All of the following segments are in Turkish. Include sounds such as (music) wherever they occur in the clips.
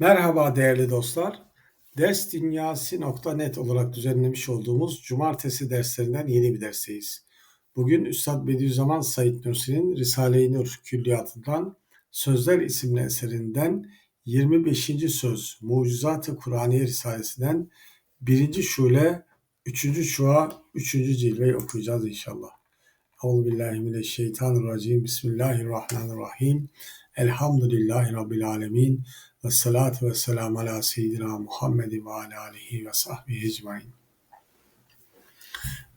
Merhaba değerli dostlar. Dersdünyası.net olarak düzenlemiş olduğumuz cumartesi derslerinden yeni bir dersteyiz. Bugün Üstad Bediüzzaman Said Nursi'nin Risale-i Nur Külliyatı'ndan Sözler isimli eserinden 25. söz Mucizat-ı Kur'aniye Risalesi'nden 1. şule 3. şua 3. cilveyi okuyacağız inşallah. Euzubillahimineşşeytanirracim. Bismillahirrahmanirrahim. Elhamdülillahi Rabbil alemin. Ve salatu ve selamu ala seyyidina Muhammed ve ala alihi ve sahbihi ecmain.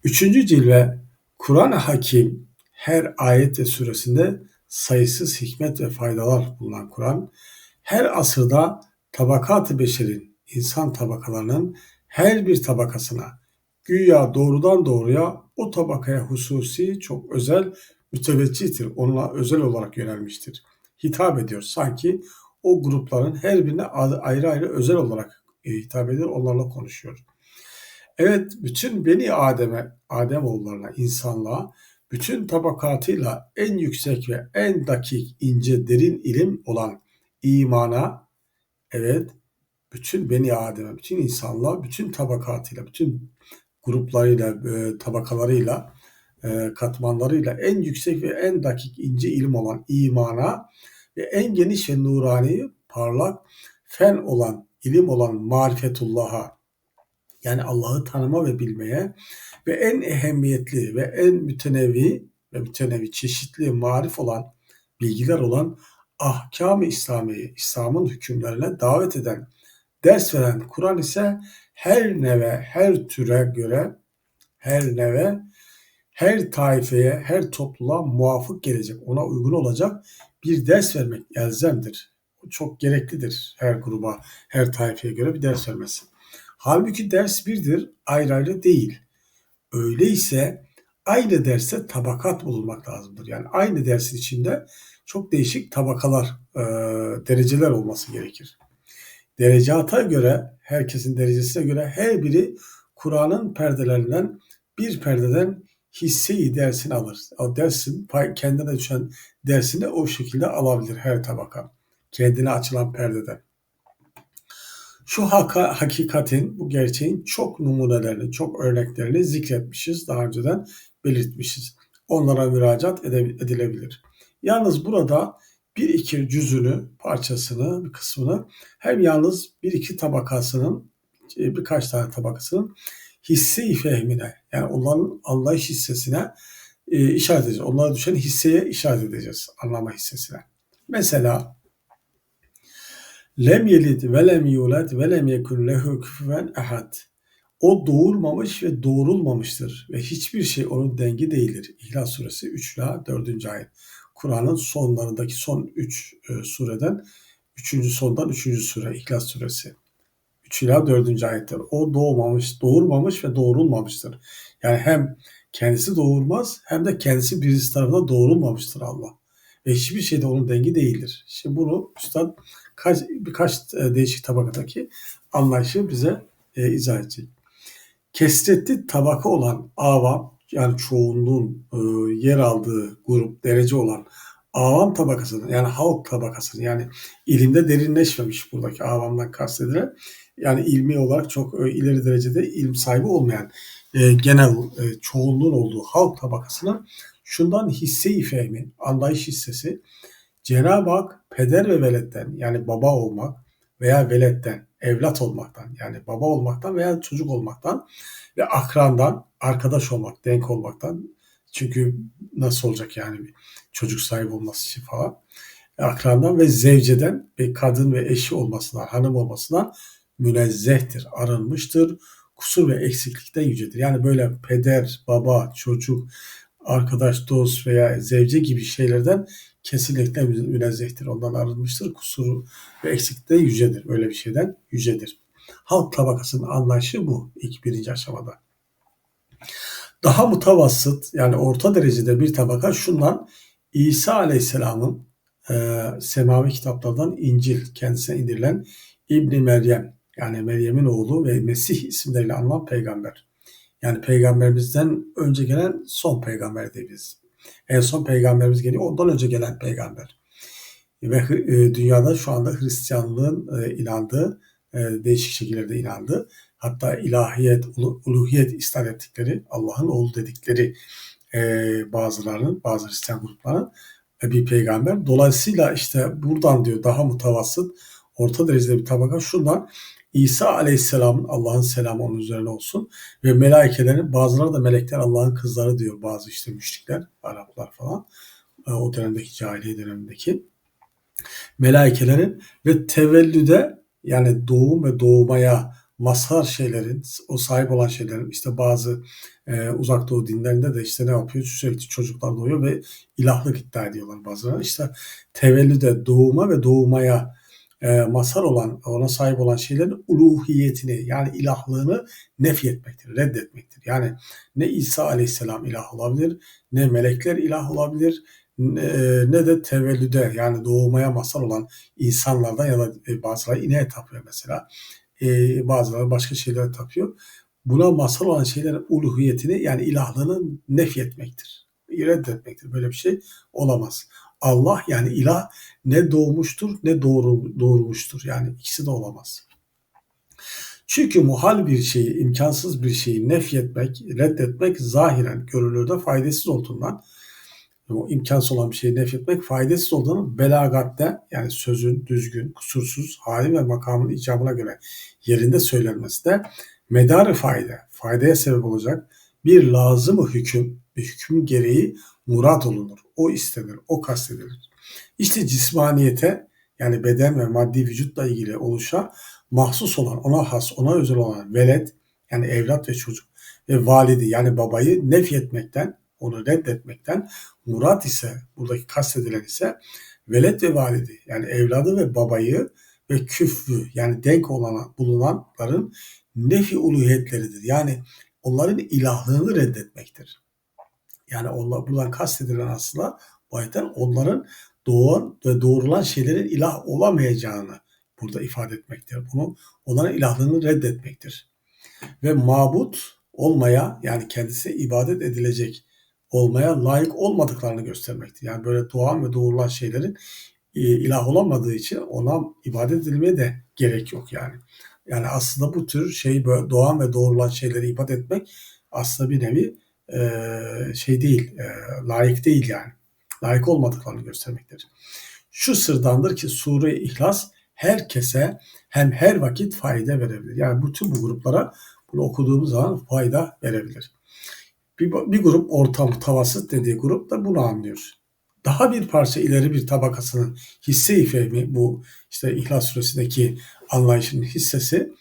Üçüncü cilve Kur'an-ı Hakim her ayet ve suresinde sayısız hikmet ve faydalar bulunan Kur'an, her asırda tabakat-ı beşerin, insan tabakalarının her bir tabakasına, güya doğrudan doğruya o tabakaya hususi, çok özel, müteveccihtir, onunla özel olarak yönelmiştir. Hitap ediyor. Sanki o grupların her birine ayrı ayrı özel olarak e, hitap ediyor, onlarla konuşuyor. Evet, bütün Beni Adem'e, Adem oğullarına, insanlığa bütün tabakatıyla en yüksek ve en dakik, ince, derin ilim olan imana, evet, bütün Beni Adem'e, bütün insanlığa, bütün tabakatıyla, bütün gruplarıyla, e, tabakalarıyla, e, katmanlarıyla en yüksek ve en dakik, ince ilim olan imana ve en geniş ve nurani, parlak, fen olan, ilim olan marifetullah'a yani Allah'ı tanıma ve bilmeye ve en ehemmiyetli ve en mütenevi ve mütenevi çeşitli marif olan bilgiler olan ahkam-ı İslamiye, İslam'ın hükümlerine davet eden, ders veren Kur'an ise her neve, her türe göre, her neve, her taifeye, her topluluğa muvafık gelecek, ona uygun olacak bir ders vermek elzemdir. Çok gereklidir her gruba, her tayfaya göre bir ders vermesi. Halbuki ders birdir, ayrı ayrı değil. Öyleyse aynı derste tabakat bulunmak lazımdır. Yani aynı dersin içinde çok değişik tabakalar, e, dereceler olması gerekir. Derecata göre, herkesin derecesine göre her biri Kur'an'ın perdelerinden bir perdeden hisseyi dersini alır. O dersin kendine düşen dersini o şekilde alabilir her tabaka. Kendine açılan perdeden. Şu haka, hakikatin, bu gerçeğin çok numunelerini, çok örneklerini zikretmişiz. Daha önceden belirtmişiz. Onlara müracaat edilebilir. Yalnız burada bir iki cüzünü, parçasını, kısmını hem yalnız bir iki tabakasının, e, birkaç tane tabakasının hissi fehmine yani onların anlayış hissesine e, işaret edeceğiz. Onlara düşen hisseye işaret edeceğiz. Anlama hissesine. Mesela lem yelid ve lem yulad ve lem yekun lehu küfüven ehad. O doğurmamış ve doğurulmamıştır ve hiçbir şey onun dengi değildir. İhlas suresi 3 ila 4. ayet. Kur'an'ın sonlarındaki son 3 e, sureden 3. sondan 3. sure İhlas suresi. 3 ila 4. ayetler. O doğmamış, doğurmamış ve doğurulmamıştır. Yani hem kendisi doğurmaz hem de kendisi birisi tarafından doğurulmamıştır Allah. Ve hiçbir şeyde onun dengi değildir. Şimdi bunu Üstad kaç, birkaç e, değişik tabakadaki anlayışı bize e, izah edecek. Kesretli tabaka olan avam yani çoğunluğun e, yer aldığı grup derece olan avam tabakasının yani halk tabakasının yani ilimde derinleşmemiş buradaki avamdan kastedilen yani ilmi olarak çok e, ileri derecede ilim sahibi olmayan e, genel e, çoğunluğun olduğu halk tabakasının şundan hisse-i fehmi, anlayış hissesi Cenab-ı Hak peder ve veletten yani baba olmak veya veletten, evlat olmaktan yani baba olmaktan veya çocuk olmaktan ve akrandan, arkadaş olmak, denk olmaktan çünkü nasıl olacak yani bir çocuk sahibi olması için falan akrandan ve zevceden bir kadın ve eşi olmasından, hanım olmasından münezzehtir, arınmıştır. Kusur ve eksiklikten yücedir. Yani böyle peder, baba, çocuk, arkadaş, dost veya zevce gibi şeylerden kesinlikle münezzehtir. Ondan arınmıştır. Kusur ve eksiklikten yücedir. Böyle bir şeyden yücedir. Halk tabakasının anlayışı bu ilk birinci aşamada. Daha mutavassıt yani orta derecede bir tabaka şundan İsa Aleyhisselam'ın e, semavi kitaplardan İncil kendisine indirilen İbni Meryem yani Meryem'in oğlu ve Mesih isimleriyle anılan peygamber. Yani peygamberimizden önce gelen son peygamber diyebiliriz. En son peygamberimiz geliyor. Ondan önce gelen peygamber. ve e, dünyada şu anda Hristiyanlığın e, inandığı, e, değişik şekillerde inandığı, hatta ilahiyet, uluhiyet istan ettikleri, Allah'ın oğlu dedikleri bazılarının, bazı Hristiyan grupların bir peygamber. Dolayısıyla işte buradan diyor daha mutavassıt, orta derecede bir tabaka şundan İsa Aleyhisselam'ın Allah'ın selamı onun üzerine olsun ve melaikelerin bazıları da melekler Allah'ın kızları diyor bazı işte müşrikler, Araplar falan o dönemdeki cahiliye dönemindeki melaikelerin ve tevellüde yani doğum ve doğmaya mazhar şeylerin, o sahip olan şeylerin işte bazı e, uzak doğu dinlerinde de işte ne yapıyor? Sürekli çocuklar doğuyor ve ilahlık iddia ediyorlar bazıları. İşte tevellüde doğuma ve doğmaya e, mazhar olan, ona sahip olan şeylerin uluhiyetini yani ilahlığını nefi etmektir, reddetmektir. Yani ne İsa aleyhisselam ilah olabilir, ne melekler ilah olabilir, ne de tevellüde yani doğmaya masal olan insanlardan ya da e, bazıları ineğe tapıyor mesela. E, bazıları başka şeylere tapıyor. Buna masal olan şeylerin uluhiyetini yani ilahlığını nefi etmektir. Reddetmektir. Böyle bir şey olamaz. Allah yani ilah ne doğmuştur ne doğru, doğurmuştur. Yani ikisi de olamaz. Çünkü muhal bir şeyi, imkansız bir şeyi nefyetmek, reddetmek zahiren görülürde faydasız olduğundan o imkansız olan bir şeyi nefretmek faydasız olduğunu belagatte yani sözün düzgün, kusursuz, hali ve makamın icabına göre yerinde söylenmesi de medarı fayda, faydaya sebep olacak bir lazım hüküm, bir hüküm gereği murat olunur. O istenir, o kastedilir. İşte cismaniyete yani beden ve maddi vücutla ilgili oluşa mahsus olan, ona has, ona özel olan velet yani evlat ve çocuk ve validi yani babayı nefyetmekten onu reddetmekten murat ise buradaki kastedilen ise velet ve validi yani evladı ve babayı ve küfrü yani denk olan bulunanların nefi uluhiyetleridir. Yani onların ilahlığını reddetmektir. Yani onlar, buradan kastedilen aslında bu ayetten onların doğan ve doğrulan şeylerin ilah olamayacağını burada ifade etmektir. Bunu onların ilahlığını reddetmektir. Ve mabut olmaya yani kendisine ibadet edilecek olmaya layık olmadıklarını göstermektir. Yani böyle doğan ve doğrulan şeylerin e, ilah olamadığı için ona ibadet edilmeye de gerek yok yani. Yani aslında bu tür şey böyle doğan ve doğrulan şeyleri ibadet etmek aslında bir nevi e, şey değil, e, layık değil yani. Layık olmadıklarını göstermektir. Şu sırdandır ki Sure-i İhlas herkese hem her vakit fayda verebilir. Yani bütün bu gruplara bunu okuduğumuz zaman fayda verebilir. Bir, bir grup ortam tavasıt dediği grup da bunu anlıyor. Daha bir parça ileri bir tabakasının hisse-i fehmi bu işte İhlas Suresi'ndeki anlayışın hissesi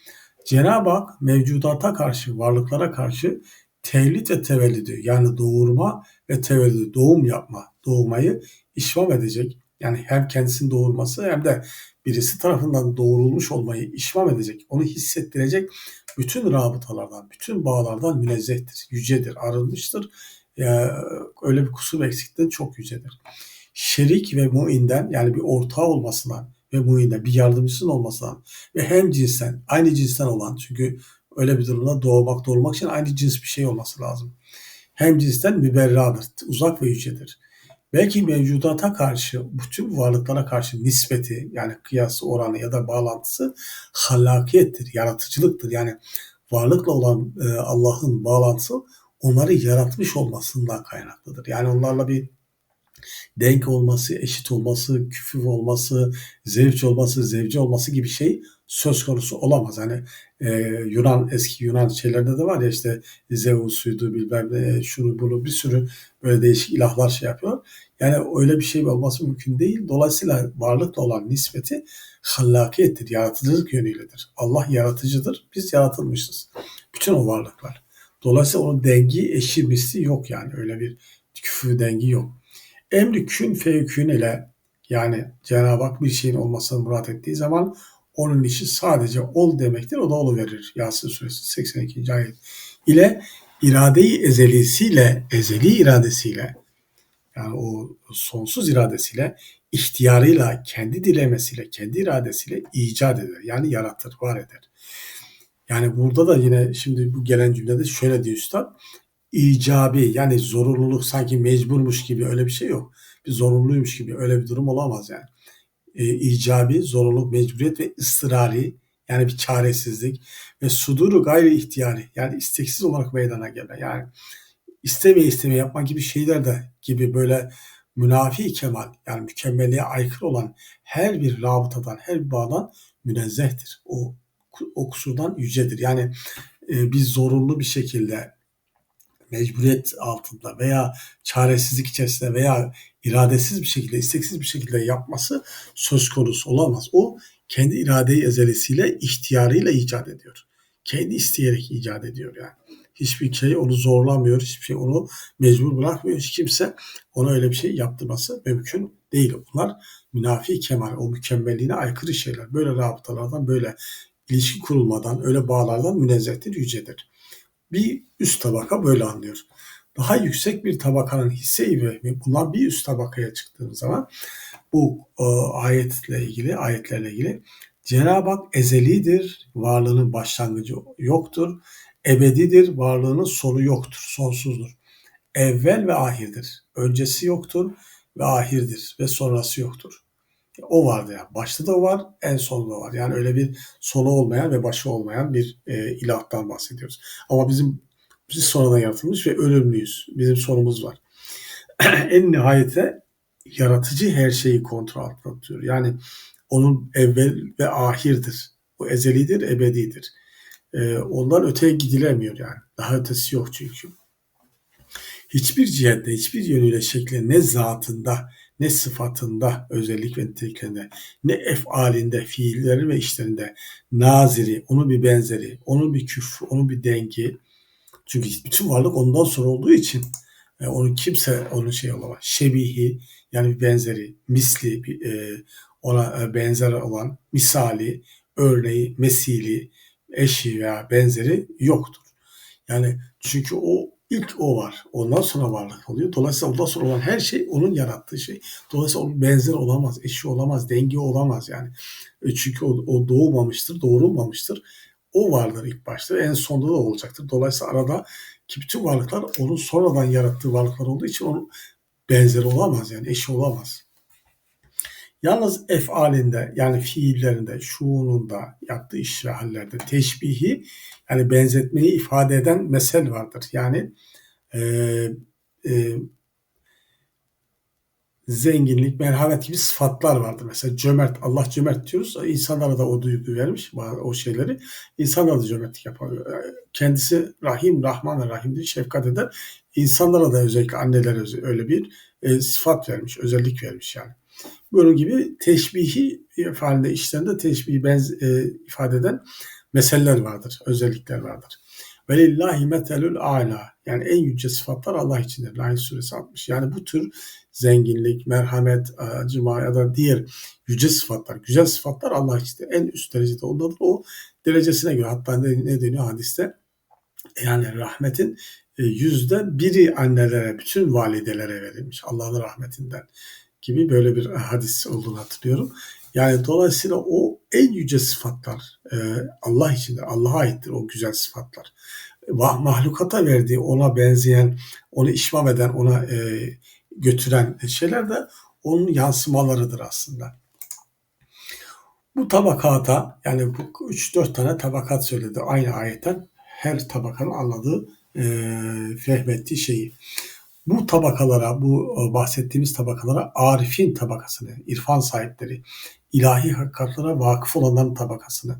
Cenab-ı Hak mevcudata karşı, varlıklara karşı tevlit ve tevellüdü yani doğurma ve tevellüdü, doğum yapma, doğmayı işvam edecek. Yani hem kendisini doğurması hem de birisi tarafından doğurulmuş olmayı işvam edecek, onu hissettirecek bütün rabıtalardan, bütün bağlardan münezzehtir, yücedir, arınmıştır. Ee, öyle bir kusur eksikten çok yücedir. Şerik ve muinden yani bir ortağı olmasından ve muinden bir yardımcısının olmasından ve hem cinsten, aynı cinsten olan çünkü öyle bir durumda doğmak doğurmak için aynı cins bir şey olması lazım. Hem cinsten müberradır, uzak ve yücedir belki mevcudata karşı, bütün varlıklara karşı nispeti yani kıyası oranı ya da bağlantısı halakiyettir, yaratıcılıktır. Yani varlıkla olan e, Allah'ın bağlantısı onları yaratmış olmasından kaynaklıdır. Yani onlarla bir denk olması, eşit olması, küfüv olması, zevç olması, zevci olması gibi şey söz konusu olamaz. Hani e, Yunan eski Yunan şeylerde de var ya işte Zeus'uydu bilmem ne şunu bunu bir sürü böyle değişik ilahlar şey yapıyor. Yani öyle bir şey olması mümkün değil. Dolayısıyla varlıkla olan nispeti hallakiyettir, yaratıcılık yönüyledir. Allah yaratıcıdır, biz yaratılmışız. Bütün o varlıklar. Dolayısıyla onun dengi, eşi, misli yok yani. Öyle bir küfür dengi yok. Emri kün fevkün ile yani Cenab-ı Hak bir şeyin olmasını murat ettiği zaman onun işi sadece ol demektir. O da olu verir. Yasin suresi 82. ayet ile iradeyi ezelisiyle, ezeli iradesiyle yani o sonsuz iradesiyle, ihtiyarıyla, kendi dilemesiyle, kendi iradesiyle icat eder. Yani yaratır, var eder. Yani burada da yine şimdi bu gelen cümlede şöyle diyor üstad. İcabi yani zorunluluk sanki mecburmuş gibi öyle bir şey yok. Bir zorunluymuş gibi öyle bir durum olamaz yani. e, icabi, zorunluluk, mecburiyet ve ıstırari yani bir çaresizlik ve suduru gayri ihtiyari yani isteksiz olarak meydana gelme. Yani istemeye istemeye yapma gibi şeyler de gibi böyle münafi kemal yani mükemmelliğe aykırı olan her bir rabıtadan, her bir bağdan münezzehtir. O, o kusurdan yücedir. Yani e, bir zorunlu bir şekilde mecburiyet altında veya çaresizlik içerisinde veya iradesiz bir şekilde, isteksiz bir şekilde yapması söz konusu olamaz. O kendi iradeyi ezelesiyle, ihtiyarıyla icat ediyor. Kendi isteyerek icat ediyor yani. Hiçbir şey onu zorlamıyor, hiçbir şey onu mecbur bırakmıyor. Hiç kimse ona öyle bir şey yaptırması mümkün değil. Bunlar münafi kemal, o mükemmelliğine aykırı şeyler. Böyle rabıtalardan, böyle ilişki kurulmadan, öyle bağlardan münezzehtir, yücedir. Bir üst tabaka böyle anlıyor. Daha yüksek bir tabakanın hisse-i vehmi, bunlar bir üst tabakaya çıktığımız zaman bu e, ayetle ilgili, ayetlerle ilgili Cenab-ı Hak ezelidir, varlığının başlangıcı yoktur. Ebedidir, varlığının sonu yoktur, sonsuzdur. Evvel ve ahirdir. Öncesi yoktur ve ahirdir ve sonrası yoktur. O vardı yani. Başta da var, en sonunda var. Yani öyle bir sonu olmayan ve başı olmayan bir e, ilahtan bahsediyoruz. Ama bizim biz sonradan yaratılmış ve ölümlüyüz. Bizim sonumuz var. (clears throat) en nihayete yaratıcı her şeyi kontrol altında tutuyor. Yani onun evvel ve ahirdir. O ezelidir, ebedidir. Ee, ondan öteye gidilemiyor yani. Daha ötesi yok çünkü. Hiçbir cihette, hiçbir yönüyle şekli ne zatında, ne sıfatında, özellik ve niteliklerinde, ne efalinde, fiilleri ve işlerinde naziri, onun bir benzeri, onun bir küfrü, onun bir dengi. Çünkü bütün varlık ondan sonra olduğu için e, onun kimse onun şey olamaz. Şebihi yani bir benzeri, misli, bir, e, ona e, benzer olan misali, örneği, mesili, eşi veya benzeri yoktur. Yani çünkü o ilk o var. Ondan sonra varlık oluyor. Dolayısıyla ondan sonra olan her şey onun yarattığı şey. Dolayısıyla onun benzer olamaz, eşi olamaz, denge olamaz yani. E, çünkü o, o doğmamıştır, doğrulmamıştır. O vardır ilk başta en sonunda da olacaktır. Dolayısıyla arada ki bütün varlıklar onun sonradan yarattığı varlıklar olduğu için onun benzeri olamaz yani eşi olamaz. Yalnız efalinde yani fiillerinde, şuununda, yaptığı iş ve hallerde teşbihi yani benzetmeyi ifade eden mesel vardır. Yani e, e, zenginlik, merhamet gibi sıfatlar vardır. Mesela cömert, Allah cömert diyoruz. İnsanlara da o duygu vermiş o şeyleri. İnsanlara da cömertlik yapar. Kendisi Rahim, Rahman ve Rahim'dir, şefkat eder. İnsanlara da özellikle annelere öyle bir e, sıfat vermiş, özellik vermiş yani. Bunun gibi teşbihi ifade işlerinde teşbihi benz, e, ifade eden meseleler vardır, özellikler vardır. Velillahi metelül ala yani en yüce sıfatlar Allah içindir. Nahl suresi 60. Yani bu tür zenginlik, merhamet, acıma ya da diğer yüce sıfatlar, güzel sıfatlar Allah içindir. En üst derecede ondadır. O derecesine göre hatta ne, ne deniyor hadiste? Yani rahmetin e, yüzde biri annelere, bütün validelere verilmiş Allah'ın rahmetinden gibi böyle bir hadis olduğunu hatırlıyorum. Yani dolayısıyla o en yüce sıfatlar e, Allah içindir, Allah'a aittir o güzel sıfatlar. Mahlukata verdiği, ona benzeyen, onu işmam eden, ona e, götüren şeyler de onun yansımalarıdır aslında. Bu tabakata yani bu 3-4 tane tabakat söyledi aynı ayetten her tabakanın anladığı, e, fehmettiği şeyi bu tabakalara, bu e, bahsettiğimiz tabakalara arifin tabakasını, irfan sahipleri, ilahi hakikatlara vakıf olanların tabakasını,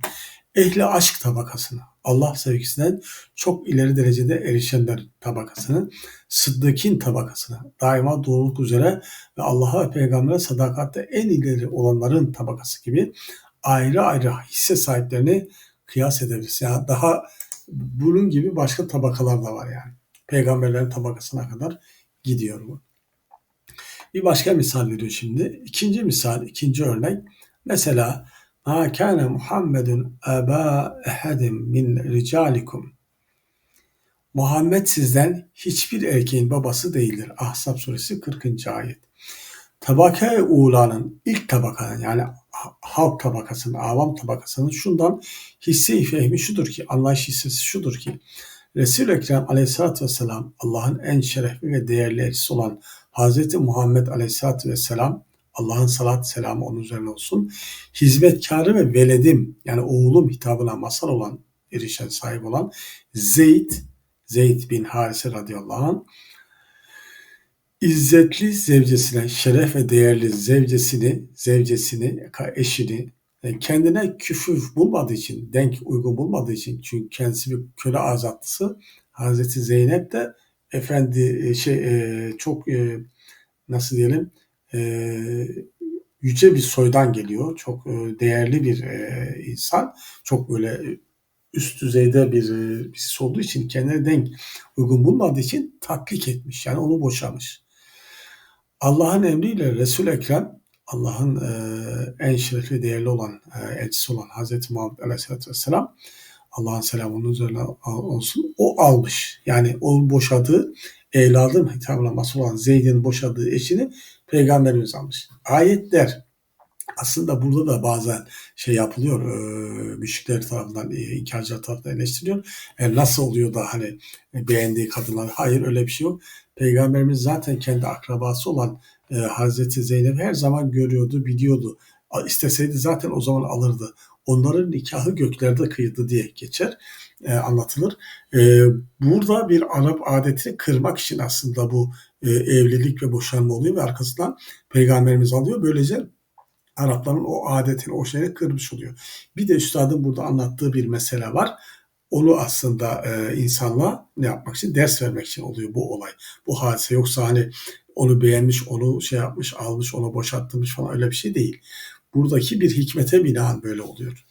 ehli aşk tabakasını, Allah sevgisinden çok ileri derecede erişenler tabakasını, sıddıkin tabakasını, daima doğruluk üzere ve Allah'a ve peygambere sadakatte en ileri olanların tabakası gibi ayrı ayrı hisse sahiplerini kıyas edebiliriz. Yani daha bunun gibi başka tabakalar da var yani. Peygamberlerin tabakasına kadar gidiyor bu. Bir başka misal veriyor şimdi. İkinci misal, ikinci örnek. Mesela Ma kana Muhammedun aba ehadim min ricalikum. Muhammed sizden hiçbir erkeğin babası değildir. Ahzab suresi 40. ayet. Tabaka uğulanın ilk tabakanın yani halk tabakasının, avam tabakasının şundan hisse-i fehmi şudur ki, anlayış hissesi şudur ki, Resul-i Ekrem aleyhissalatü vesselam Allah'ın en şerefli ve değerli elçisi olan Hz. Muhammed aleyhissalatü vesselam Allah'ın salat selamı onun üzerine olsun. Hizmetkarı ve veledim yani oğlum hitabına masal olan erişen sahip olan Zeyd, Zeyd bin Harise radıyallahu anh İzzetli zevcesine, şeref ve değerli zevcesini, zevcesini, eşini kendine küfür bulmadığı için, denk uygun bulmadığı için çünkü kendisi bir köle azatlısı Hazreti Zeynep de efendi e, şey e, çok nasıl diyelim yüce bir soydan geliyor. Çok değerli bir insan. Çok böyle üst düzeyde bir birisi olduğu için kendine denk uygun bulmadığı için tatlik etmiş. Yani onu boşamış. Allah'ın emriyle Resul Ekrem Allah'ın e, en şerefli değerli olan e, elçisi olan Hazreti Muhammed Aleyhisselatü Vesselam Allah'ın selamının üzerine olsun. O almış. Yani o boşadığı evladım hitablaması olan Zeyd'in boşadığı eşini peygamberimiz almış. Ayetler aslında burada da bazen şey yapılıyor, e, müşrikler tarafından, e, inkarcılar tarafından eleştiriliyor. E, nasıl oluyor da hani beğendiği kadınlar? Hayır öyle bir şey yok. Peygamberimiz zaten kendi akrabası olan e, Hazreti Zeynep her zaman görüyordu, biliyordu. İsteseydi zaten o zaman alırdı. Onların nikahı göklerde kıyıldı diye geçer, e, anlatılır. E, burada bir Arap adetini kırmak için aslında bu e, evlilik ve boşanma oluyor ve arkasından Peygamberimiz alıyor. Böylece Arapların o adetini, o şeyini kırmış oluyor. Bir de üstadın burada anlattığı bir mesele var. Onu aslında e, insanla ne yapmak için? Ders vermek için oluyor bu olay. Bu hadise yoksa hani onu beğenmiş, onu şey yapmış, almış, onu boşalttırmış falan öyle bir şey değil. Buradaki bir hikmete binaen böyle oluyor.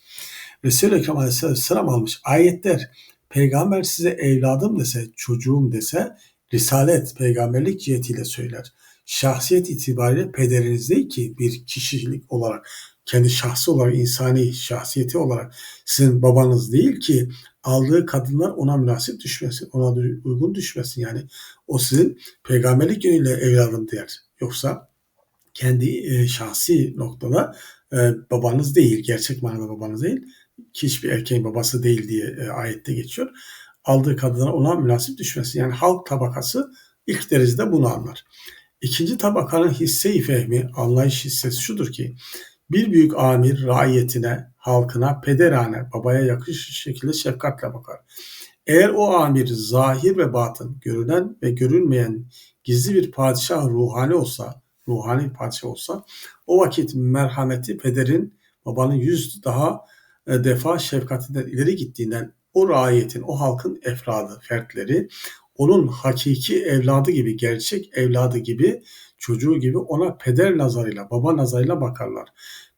Resul-i Ekrem Aleyhisselam almış ayetler peygamber size evladım dese, çocuğum dese risalet, peygamberlik cihetiyle söyler şahsiyet itibariyle pederiniz değil ki bir kişilik olarak kendi şahsı olarak insani şahsiyeti olarak sizin babanız değil ki aldığı kadınlar ona münasip düşmesin, ona uygun düşmesin. Yani o sizin peygamberlik yönüyle evladım der. Yoksa kendi e, şahsi noktada e, babanız değil, gerçek manada babanız değil, hiçbir erkeğin babası değil diye e, ayette geçiyor. Aldığı kadınlar ona münasip düşmesin. Yani halk tabakası ilk derecede bunu anlar. İkinci tabakanın hisse-i fehmi, anlayış hissesi şudur ki, bir büyük amir raiyetine, halkına, pederane, babaya yakışır şekilde şefkatle bakar. Eğer o amir zahir ve batın, görünen ve görünmeyen gizli bir padişah ruhani olsa, ruhani bir padişah olsa, o vakit merhameti pederin, babanın yüz daha e, defa şefkatinden ileri gittiğinden o raiyetin, o halkın efradı, fertleri onun hakiki evladı gibi, gerçek evladı gibi, çocuğu gibi ona peder nazarıyla, baba nazarıyla bakarlar.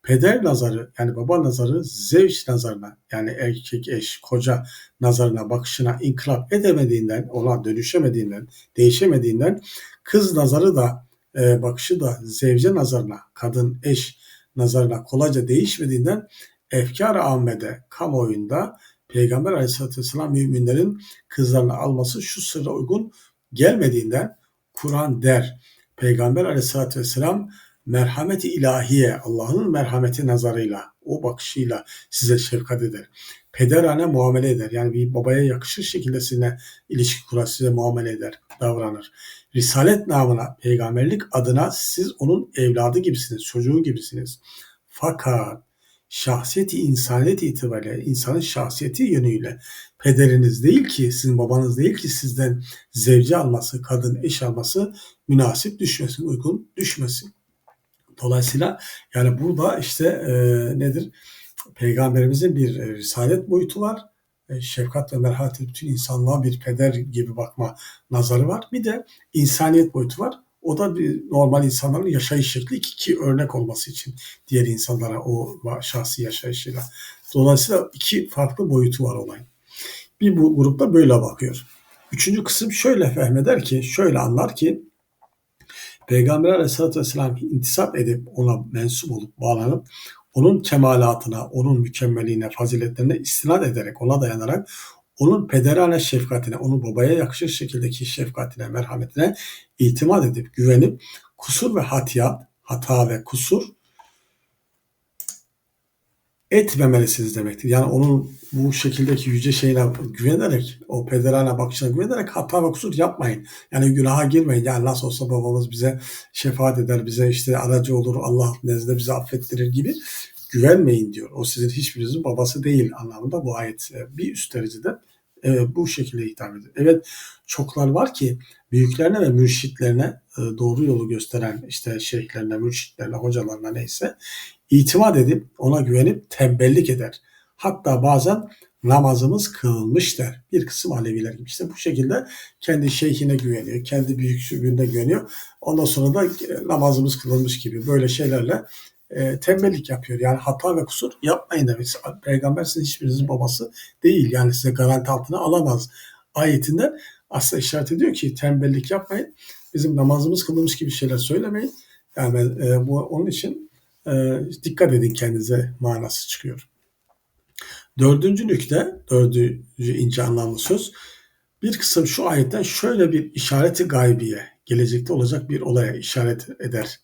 Peder nazarı yani baba nazarı zevç nazarına yani erkek eş, koca nazarına, bakışına inkılap edemediğinden, ona dönüşemediğinden, değişemediğinden kız nazarı da e, bakışı da zevce nazarına, kadın eş nazarına kolayca değişmediğinden efkar-ı ammede, kamuoyunda Peygamber aleyhissalatü vesselam müminlerin kızlarını alması şu sırra uygun gelmediğinden Kur'an der. Peygamber aleyhissalatü vesselam merhameti ilahiye, Allah'ın merhameti nazarıyla, o bakışıyla size şefkat eder. Pederane muamele eder. Yani bir babaya yakışır şekilde sizinle ilişki kurar, size muamele eder, davranır. Risalet namına, peygamberlik adına siz onun evladı gibisiniz, çocuğu gibisiniz. Fakat şahsiyeti insaniyet itibariyle insanın şahsiyeti yönüyle pederiniz değil ki sizin babanız değil ki sizden zevci alması, kadın eş alması münasip düşmesin, uygun düşmesin. Dolayısıyla yani burada işte e, nedir? Peygamberimizin bir e, risalet boyutu var. E, şefkat ve merhamet bütün insanlığa bir peder gibi bakma nazarı var. Bir de insaniyet boyutu var. O da bir normal insanların yaşayış şekli ki, ki örnek olması için diğer insanlara o şahsi yaşayışıyla. Dolayısıyla iki farklı boyutu var olayın. Bir bu grupta böyle bakıyor. Üçüncü kısım şöyle fehmeder ki, şöyle anlar ki Peygamber aleyhissalatü vesselam intisap edip ona mensup olup bağlanıp onun kemalatına, onun mükemmeline, faziletlerine istinad ederek, ona dayanarak onun pederane şefkatine, onun babaya yakışır şekildeki şefkatine, merhametine itimat edip güvenip kusur ve hatiyat, hata ve kusur etmemelisiniz demektir. Yani onun bu şekildeki yüce şeyine güvenerek, o pederane bakışına güvenerek hata ve kusur yapmayın. Yani günaha girmeyin. Yani nasıl olsa babamız bize şefaat eder, bize işte aracı olur, Allah nezdinde bizi affettirir gibi güvenmeyin diyor. O sizin hiçbirinizin babası değil anlamında bu ayet bir üst derecede e, bu şekilde hitap ediyor. Evet çoklar var ki büyüklerine ve mürşitlerine e, doğru yolu gösteren işte şeyhlerine, mürşitlerine, hocalarına neyse itimat edip ona güvenip tembellik eder. Hatta bazen namazımız kılınmış der. Bir kısım Aleviler gibi işte bu şekilde kendi şeyhine güveniyor, kendi büyüklüğüne güveniyor. Ondan sonra da e, namazımız kılınmış gibi böyle şeylerle e, tembellik yapıyor. Yani hata ve kusur yapmayın demek. Peygamber sizin hiçbirinizin babası değil. Yani size garanti altına alamaz. Ayetinden aslında işaret ediyor ki tembellik yapmayın. Bizim namazımız kılınmış gibi şeyler söylemeyin. Yani e, bu onun için e, dikkat edin kendinize manası çıkıyor. Dördüncü nükte, dördüncü ince anlamlı söz. Bir kısım şu ayetten şöyle bir işareti gaybiye, gelecekte olacak bir olaya işaret eder.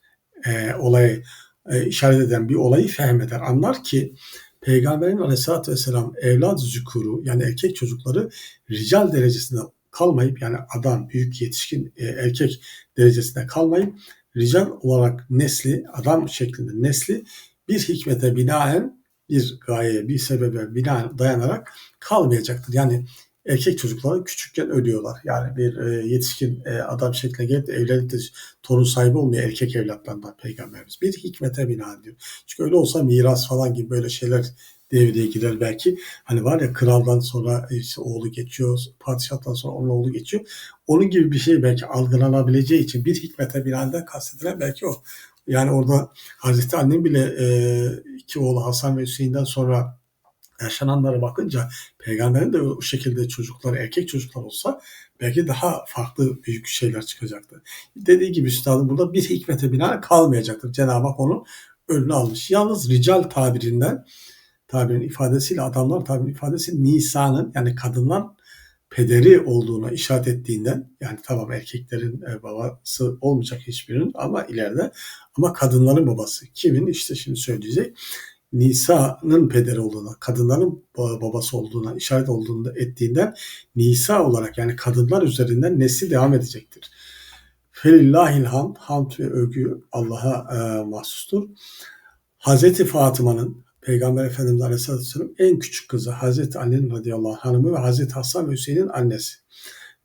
E, olayı e, işaret eden bir olayı fehmeder. Anlar ki Peygamberin aleyhissalatü vesselam evlad zükuru yani erkek çocukları rical derecesinde kalmayıp yani adam, büyük yetişkin e, erkek derecesinde kalmayıp rical olarak nesli, adam şeklinde nesli bir hikmete binaen bir gaye, bir sebebe bina dayanarak kalmayacaktır. Yani erkek çocukları küçükken ölüyorlar. Yani bir e, yetişkin e, adam şekline gelip de evlilikte torun sahibi olmuyor erkek evlatlarından peygamberimiz. Bir hikmete bina diyor. Çünkü öyle olsa miras falan gibi böyle şeyler devreye girer belki. Hani var ya kraldan sonra işte oğlu geçiyor, padişahtan sonra onun oğlu geçiyor. Onun gibi bir şey belki algılanabileceği için bir hikmete binaen kastedilen belki o. Yani orada Hazreti Annem bile e, iki oğlu Hasan ve Hüseyin'den sonra yaşananlara bakınca peygamberin de o şekilde çocuklar, erkek çocuklar olsa belki daha farklı büyük şeyler çıkacaktı. Dediği gibi üstadım burada bir hikmete bina kalmayacaktır. Cenab-ı Hak onu önüne almış. Yalnız rical tabirinden tabirin ifadesiyle adamlar tabirin ifadesi Nisa'nın yani kadınlar pederi olduğuna işaret ettiğinden yani tamam erkeklerin e, babası olmayacak hiçbirinin ama ileride ama kadınların babası kimin işte şimdi söyleyecek Nisa'nın pederi olduğuna, kadınların babası olduğuna, işaret olduğunu ettiğinden Nisa olarak yani kadınlar üzerinden nesli devam edecektir. Felillahil hamd, hamd ve övgü Allah'a e, mahsustur. Hazreti Fatıma'nın Peygamber Efendimiz Aleyhisselatü Vesselam en küçük kızı Hazreti Ali'nin radıyallahu anh hanımı ve Hazreti Hasan ve Hüseyin'in annesi.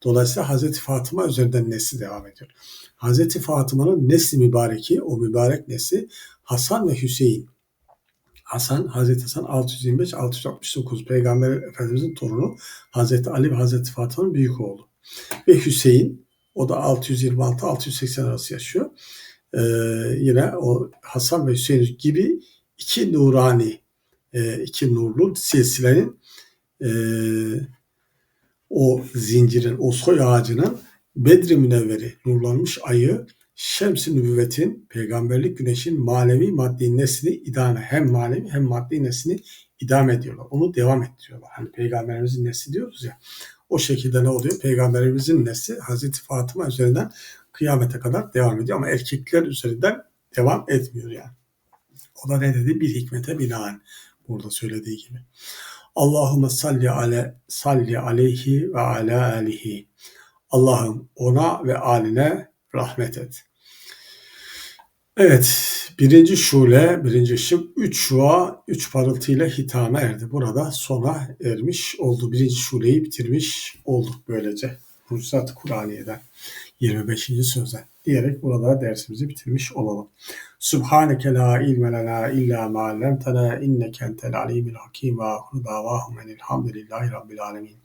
Dolayısıyla Hazreti Fatıma üzerinden nesli devam ediyor. Hazreti Fatıma'nın nesli mübareki, o mübarek nesli Hasan ve Hüseyin Hasan, Hazreti Hasan 625-669 Peygamber Efendimizin torunu Hazreti Ali ve Hazreti Fatıma'nın büyük oğlu. Ve Hüseyin o da 626-680 arası yaşıyor. Ee, yine o Hasan ve Hüseyin gibi iki nurani, e, iki nurlu silsilenin e, o zincirin, o soy ağacının Bedri Münevveri, nurlanmış ayı Şems-i Nübüvvet'in, peygamberlik güneşin manevi maddi neslini idame, hem manevi hem maddi neslini idame ediyorlar. Onu devam ettiriyorlar. Hani peygamberimizin nesli diyoruz ya. O şekilde ne oluyor? Peygamberimizin nesli Hazreti Fatıma üzerinden kıyamete kadar devam ediyor ama erkekler üzerinden devam etmiyor yani. O da ne dedi? Bir hikmete binaen burada söylediği gibi. Allahümme salli ale salli aleyhi ve ala alihi. Allah'ım ona ve aline rahmet et. Evet, birinci şule, birinci ışık, üç şua, üç parıltıyla hitame erdi. Burada sona ermiş oldu. Birinci şuleyi bitirmiş olduk böylece. Ruhsat Kur'aniye'den 25. söze diyerek burada dersimizi bitirmiş olalım. Subhaneke la ilme lena illa ma allamtena inneke entel alimul hakim ve ahru davahum enilhamdülillahi rabbil alemin.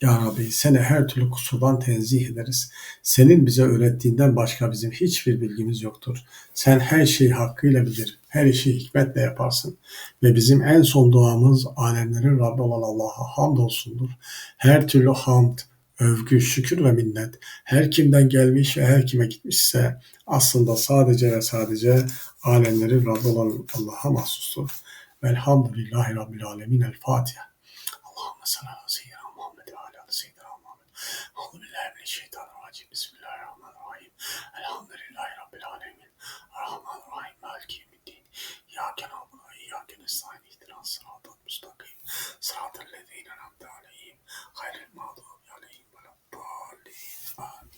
Ya Rabbi seni her türlü kusurdan tenzih ederiz. Senin bize öğrettiğinden başka bizim hiçbir bilgimiz yoktur. Sen her şeyi hakkıyla bilir, her işi hikmetle yaparsın. Ve bizim en son duamız alemlerin Rabbi olan Allah'a hamdolsundur. Her türlü hamd, övgü, şükür ve minnet her kimden gelmiş ve her kime gitmişse aslında sadece ve sadece alemlerin Rabbi olan Allah'a mahsustur. Velhamdülillahi Rabbil Alemin. El Fatiha. Allahümme sallallahu aleyhi Euzubillahimineşşeytanirracim. Bismillahirrahmanirrahim. Elhamdülillahi Rabbil alemin. Rahmanirrahim. Melki yemiddin. İyâken abuna, iyâken estayin. İhtiran sıratat müstakim. Sıratel lezîne nemde aleyhim. Hayril mağdubi aleyhim. Ve labbâlin. Amin.